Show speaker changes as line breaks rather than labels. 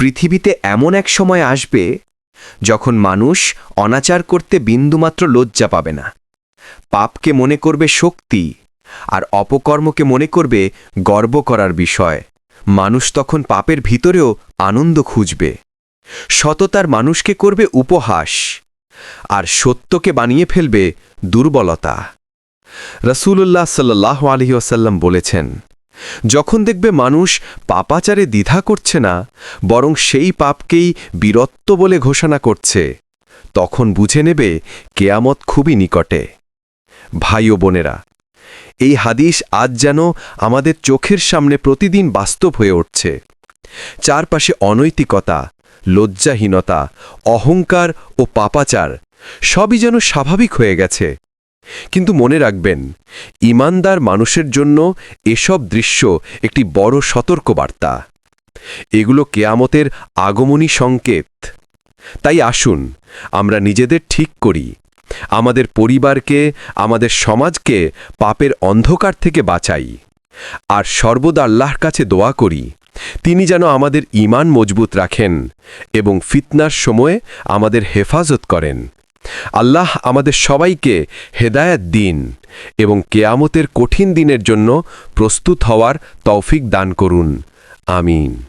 পৃথিবীতে এমন এক সময় আসবে যখন মানুষ অনাচার করতে বিন্দুমাত্র লজ্জা পাবে না। পাপকে মনে করবে শক্তি আর অপকর্মকে মনে করবে গর্ব করার বিষয়। মানুষ তখন পাপের ভিতরেও আনন্দ খুঁজবে। সততার মানুষকে করবে উপহাস আর সত্যকে বানিয়ে ফেলবে দুর্বলতা। রসুল্লাহ সাল্লাহ আলহি ওসাল্লাম বলেছেন যখন দেখবে মানুষ পাপাচারে দ্বিধা করছে না, বরং সেই পাপকেই বীরত্ব বলে ঘোষণা করছে, তখন বুঝে নেবে কেয়ামত খুবই নিকটে। ভাই ও বোনেরা, এই হাদিস আজ যেন আমাদের চোখের সামনে প্রতিদিন বাস্তব হয়ে উঠছে। চারপাশে অনৈতিকতা, লজ্জাহীনতা, অহংকার ও পাপাচার সবই যেন স্বাভাবিক হয়ে গেছে। কিন্তু মনে রাখবেন, ইমানদার মানুষের জন্য এসব দৃশ্য একটি বড় সতর্কবার্তা। এগুলো কেয়ামতের আগমনী সংকেত। তাই আসুন, আমরা নিজেদের ঠিক করি। আমাদের পরিবারকে, আমাদের সমাজকে পাপের অন্ধকার থেকে বাঁচাই। আর সর্বদা আল্লাহর কাছে দোয়া করি, তিনি যেন আমাদের ইমান মজবুত রাখেন এবং ফিতনার সময়ে আমাদের হেফাজত করেন। আল্লাহ আমাদের সবাইকে হেদায়াত দিন এবং কেয়ামতের কঠিন দিনের জন্য প্রস্তুত হওয়ার তৌফিক দান করুন। আমিন।